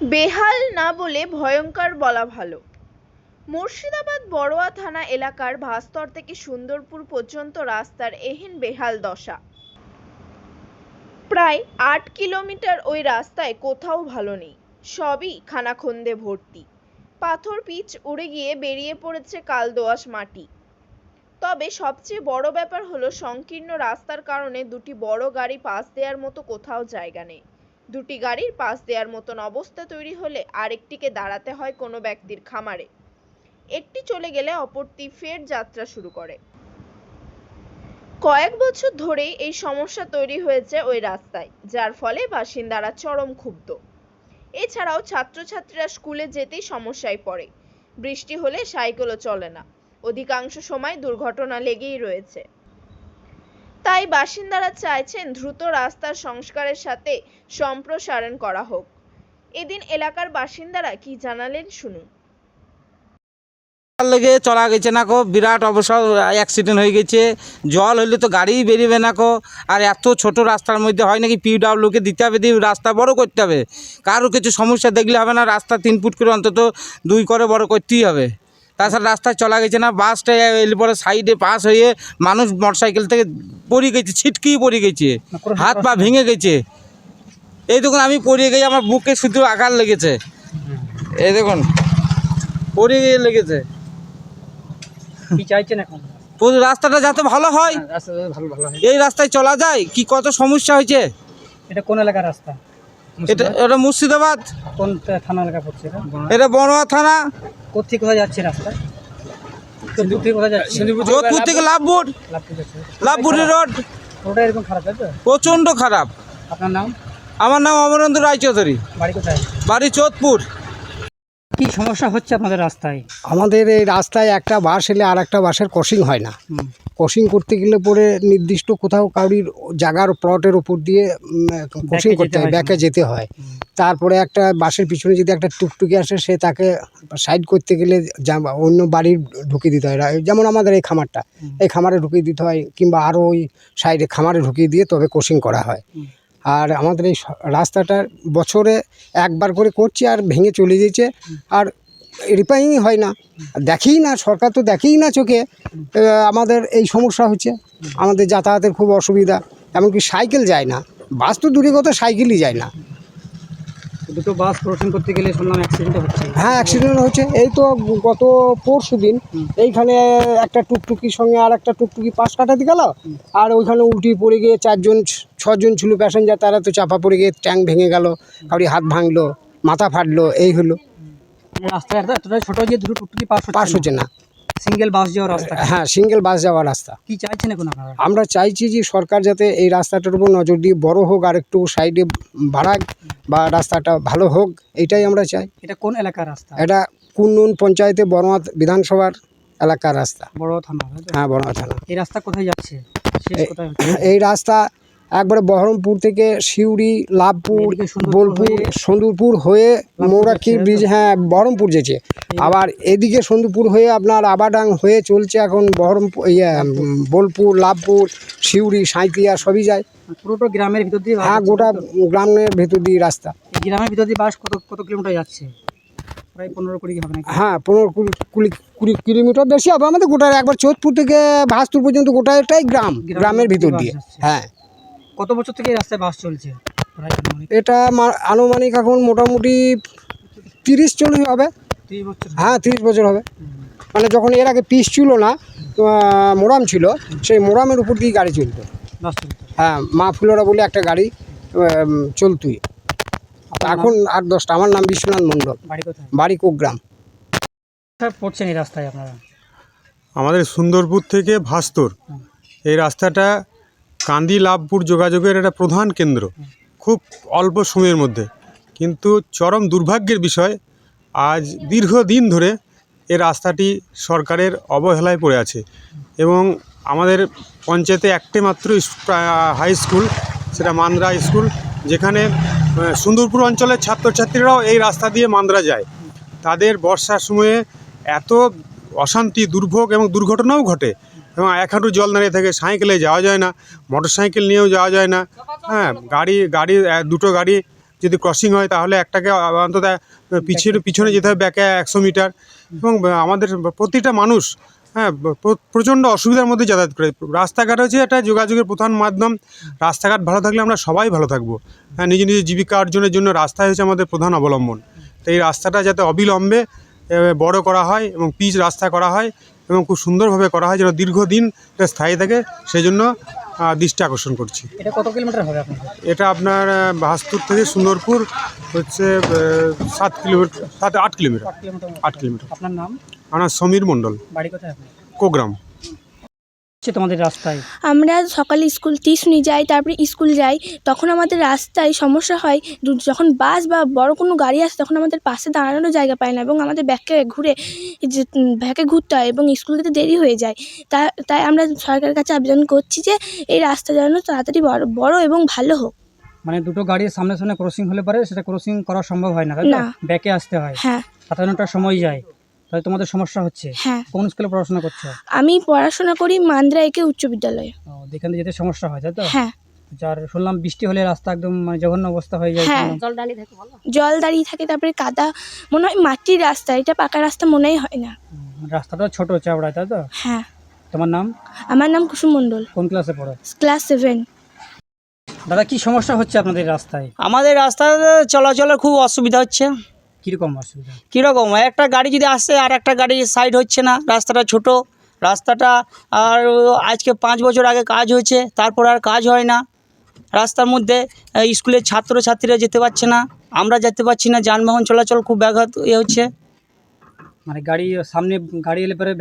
বেহাল না বলে ভয়ঙ্কর বলা ভালো। মুর্শিদাবাদ বড়োয়া থানা এলাকার ভাস্তর থেকে সুন্দরপুর পর্যন্ত রাস্তার এহেন বেহাল দশা। প্রায় আট কিলোমিটার ওই রাস্তায় কোথাও ভালো নেই, সবই খানাখন্দে ভর্তি। পাথর পিচ উড়ে গিয়ে বেরিয়ে পড়েছে কালদোআঁশ মাটি। তবে সবচেয়ে বড় ব্যাপার হলো সংকীর্ণ রাস্তার কারণে দুটি বড় গাড়ি পাস দেওয়ার মতো কোথাও জায়গা নেই। দুটি গাড়ির পাস দেওয়ার মতন অবস্থা তৈরি হলে আরেকটিকে দাঁড়াতে হয় কোনো ব্যক্তির খামারে। একটি চলে গেলে অপরটি ফের যাত্রা শুরু করে। কয়েক বছর ধরেই এই সমস্যা তৈরি হয়েছে ওই রাস্তায়, যার ফলে বাসিন্দারা চরম ক্ষুব্ধ। এছাড়াও ছাত্রছাত্রীরা স্কুলে যেতেই সমস্যায় পড়ে। বৃষ্টি হলে সাইকেলও চলে না। অধিকাংশ সময় দুর্ঘটনা লেগেই রয়েছে। তাই বাসিন্দারা চাইছেন দ্রুত রাস্তার সংস্কারের সাথে সম্প্রসারণ করা হোক। এদিন এলাকার বাসিন্দারা কি জানালেন শুনুন। লেগে চলা গেছে না কো বিরাট অবসর অ্যাক্সিডেন্ট হয়ে গেছে। জল হইলে তো গাড়িই বেরিয়ে না কো আর এত ছোট রাস্তার মধ্যে হয় নাকি পিডাব্লিউকে দিতে হবে, দিয়ে রাস্তা বড় করতে হবে? কারও কিছু সমস্যা দেখলে হবে না, রাস্তা তিন ফুট করে অন্তত দুই করে বড় করতেই হবে। তাছাড়া রাস্তায় চলা গেছে না বাসটা এলে পরে সাইডে পাস হয়ে মানুষ মোটরসাইকেল থেকে পড়ে গেছে ছিটকেই পড়ে গেছে হাত পা ভেঙে গেছে। এই দেখুন আমি পড়ে গিয়ে আমার বুকে শুধু আঘাত লেগেছে। এই দেখুন পড়ে গিয়ে লেগেছে। কি চাইছেন এখন? রাস্তাটা যাতে ভালো হয় ভালো হয়। এই রাস্তায় চলা যায় কি কত সমস্যা হয়েছে? এটা কোন এলাকার রাস্তা? এটা এটা মুর্শিদাবাদ? কোন থানা এলাকা পড়ছে এটা? বনোয়া থানা। কোথেকে কোথায় যাচ্ছে রাস্তা? যোধপুর থেকে লাভপুর। রোড। এরকম খারাপ তাই তো? প্রচণ্ড খারাপ। আপনার নাম? আমার নাম অমরেন্দ্র রায়চৌধুরী। বাড়ি কোথায়? বাড়ি চোধপুর কি সমস্যা হচ্ছে আপনাদের রাস্তায়? আমাদের এই রাস্তায় একটা বাস এলে আর একটা বাসের ক্রসিং হয় না। ক্রসিং করতে গেলে পরে নির্দিষ্ট কোথাও কাউরির জায়গার প্লটের উপর দিয়ে ক্রসিং করতে হয় হয় ব্যাকে যেতে হয়। তারপরে একটা বাসের পিছনে যদি একটা টুকটুকি আসে সে তাকে সাইড করতে গেলে অন্য বাড়ির ঢুকিয়ে দিতে হয়। যেমন আমাদের এই খামারটা। এই খামারে ঢুকিয়ে দিতে হয় কিংবা আরও ওই সাইডে খামারে ঢুকিয়ে দিয়ে তবে ক্রসিং করা হয়। আর আমাদের এই রাস্তাটা বছরে একবার করে করছে আর ভেঙে চলে যেছে আর রিপেয়ারিং হয় না। দেখেই না, সরকার তো দেখেই না চোখে আমাদের এই সমস্যা হচ্ছে। আমাদের যাতায়াতের খুব অসুবিধা, এমনকি সাইকেল যায় না। বাস তো দূরে কথা, সাইকেলই যায় না। দুটো বাস ক্রসিং করতে গেলে শুনলাম অ্যাক্সিডেন্ট হচ্ছে। হ্যাঁ অ্যাক্সিডেন্ট হচ্ছে। এই তো গত পরশু দিন এইখানে একটা টুকটুকির সঙ্গে আর একটা টুকটুকি পাশ কাটাতে গেল। আর ওইখানে উল্টি পড়ে গিয়ে চারজন ছজন ছিল প্যাসেঞ্জার তারা তো চাপা পড়ে গিয়ে ট্যাঙ্ক ভেঙে গেল কাউরি হাত ভাঙলো মাথা ফাটলো এই হলো। রাস্তা এতটা ছোট যে দুটো টুকটুকি পাস পাস হচ্ছে না। সিঙ্গেল বাস যাওয়ার রাস্তা হ্যাঁ সিঙ্গেল বাস যাওয়ার রাস্তা। কি চাইছেন এখন আপনারা? আমরা চাইছি যে সরকার যাতে এই রাস্তাটার উপর নজর দিয়ে বড় হোক আর একটু সাইডে বাড়াক বা রাস্তাটা ভালো হোক এটাই আমরা চাই। এটা কোন এলাকার রাস্তা? এটা কুন্নুন পঞ্চায়েতে বড়মা বিধানসভার এলাকার রাস্তা। বড় থানা হ্যাঁ বড়মা থানা। এই রাস্তা কোথায় যাচ্ছে? এই রাস্তা একবারে বহরমপুর থেকে সিউড়ি লাভপুর বোলপুর সুন্দরপুর হয়ে মৌরাক্ষী ব্রিজ হ্যাঁ বহরমপুর যেছে আবার এদিকে সুন্দরপুর হয়ে আপনার আবাডাং হয়ে চলছে এখন বহরমপুর ইয়ে বোলপুর লাভপুর সিউড়ি সাঁইতিয়া সবই যায়। পুরোটা গ্রামের ভিতর দিয়ে হ্যাঁ গোটা গ্রামের ভিতর দিয়ে রাস্তা। গ্রামের ভিতর দিয়ে বাস কত কত কিলোমিটার যাচ্ছে? প্রায় পনেরো কুড়ি হবে হ্যাঁ পনেরো কুড়ি কুড়ি কুড়ি কিলোমিটার বেশি হবে। আমাদের গোটা একবার চোদপুর থেকে ভাস্তুর পর্যন্ত গোটাটাই গ্রাম গ্রামের গ্রামের ভিতর দিয়ে হ্যাঁ। কত বছর থেকে এই রাস্তায় বাস চলছে? এটা মা- আনুমানিক এখন মোটামুটি তিরিশ চল্লিশ হবে। হ্যাঁ তিরিশ বছর হবে। মানে যখন এর আগে পিস ছিল না মোরাম ছিল সেই মোরামের উপর দিয়ে গাড়ি চলতো। হ্যাঁ মা ফুলোরা বলে একটা গাড়ি চলতোই। এখন আট দশটা আমার নাম বিশ্বনাথ মণ্ডল। বাড়ি কোথায়? বাড়ি কোগ্রাম পড়ছেন এই রাস্তায় আপনারা? আমাদের সুন্দরপুর থেকে ভাস্তর। এই রাস্তাটা কান্দি লাভপুর যোগাযোগের একটা প্রধান কেন্দ্র, খুব অল্প সময়ের মধ্যে। কিন্তু চরম দুর্ভাগ্যের বিষয়, আজ দীর্ঘদিন ধরে এ রাস্তাটি সরকারের অবহেলায় পড়ে আছে এবং আমাদের পঞ্চায়েতে একটি মাত্র হাই স্কুল সেটা মান্দ্রা স্কুল যেখানে সুন্দরপুর অঞ্চলের ছাত্রছাত্রীরাও এই রাস্তা দিয়ে মান্দ্রা যায়। তাদের বর্ষার সময়ে এত অশান্তি, দুর্ভোগ এবং দুর্ঘটনাও ঘটে। এবং এক হাঁটু জল দাঁড়িয়ে থাকে সাইকেলে যাওয়া যায় না মোটর সাইকেল নিয়েও যাওয়া যায় না। হ্যাঁ গাড়ি গাড়ি দুটো গাড়ি যদি ক্রসিং হয় তাহলে একটাকে অন্তত পিছিয়ে, পিছনে যেতে হবে, ব্যাকে একশো মিটার। এবং আমাদের প্রতিটা মানুষ হ্যাঁ প্রচণ্ড অসুবিধার মধ্যে যাতায়াত করে। রাস্তাঘাট হচ্ছে একটা যোগাযোগের প্রধান মাধ্যম। রাস্তাঘাট ভালো থাকলে আমরা সবাই ভালো থাকব। হ্যাঁ নিজ নিজ জীবিকা অর্জনের জন্য রাস্তাই হচ্ছে আমাদের প্রধান অবলম্বন। তো এই রাস্তাটা যাতে অবিলম্বে বড় করা হয় এবং পিচ রাস্তা করা হয় এবং খুব সুন্দরভাবে করা হয় যেন দীর্ঘদিন এটা স্থায়ী থাকে সেই জন্য দৃষ্টি আকর্ষণ করছি। এটা কত কিলোমিটার হবে আপনার? এটা আপনার আহ, থেকে সুন্দরপুর হচ্ছে সাত কিলোমিটার সাত আট কিলোমিটার। আট কিলোমিটার মতো। আট কিলোমিটার। আপনার নাম? আমার সমীর মণ্ডল। বাড়ি কোথায় কোগ্রাম। হচ্ছে তোমাদের রাস্তায়? আমরা সকালে স্কুল টিউশনি যাই তারপরে স্কুল যাই। তখন আমাদের রাস্তায় সমস্যা হয় যখন বাস বা বড় কোনো গাড়ি আসে তখন আমাদের পাশে দাঁড়ানোর জায়গা পায় না এবং আমাদের ব্যাগকে ঘুরে ব্যাকে ঘুরতে হয় এবং স্কুল যেতে দেরি হয়ে যায়। তা তাই আমরা সরকারের কাছে আবেদন করছি যে এই রাস্তা যেন তাড়াতাড়ি বড় বড় এবং ভালো হোক। মানে দুটো গাড়ির সামনে সামনে ক্রসিং হলে পরে সেটা ক্রসিং করা সম্ভব হয় না তাই না। ব্যাকে আসতে হয়। হ্যাঁ। ঘণ্টা সময় যায়। তাই তোমাদের সমস্যা হচ্ছে? হ্যাঁ। কোন স্কুলে পড়াশোনা করছ? আমি পড়াশোনা করি মান্দ্রা একে উচ্চ বিদ্যালয়ে। ও, যেখানে যেতে সমস্যা হয় তাই তো? হ্যাঁ। যার শুনলাম বৃষ্টি হলে রাস্তা একদম মানে জঘন্য অবস্থা হয়ে যায় হ্যাঁ। শুনলাম। জল দাঁড়িয়ে থাকে তারপরে কাদা মনে হয় মাটির রাস্তা এটা পাকা রাস্তা মনেই হয় না। রাস্তাটা ছোট চাওড়ায় তাই তো? হ্যাঁ। তোমার নাম? আমার নাম কুসুম মণ্ডল। কোন ক্লাসে পড়ো? Class seven. দাদা কি সমস্যা হচ্ছে আপনাদের রাস্তায়? আমাদের রাস্তায় চলাচলের খুব অসুবিধা হচ্ছে। কীরকম অসুবিধা? কীরকম? একটা গাড়ি যদি আসে আর একটা গাড়ি সাইড হচ্ছে না রাস্তাটা ছোট রাস্তাটা আর আজকে পাঁচ বছর আগে কাজ হয়েছে তারপর আর কাজ হয় না। রাস্তার মধ্যে স্কুলের ছাত্রছাত্রীরা যেতে পারছে না আমরা যেতে পারছি না যানবাহন চলাচল খুব ব্যাঘাত ইয়ে হচ্ছে। মানে গাড়ি সামনে গাড়ি এলে পরে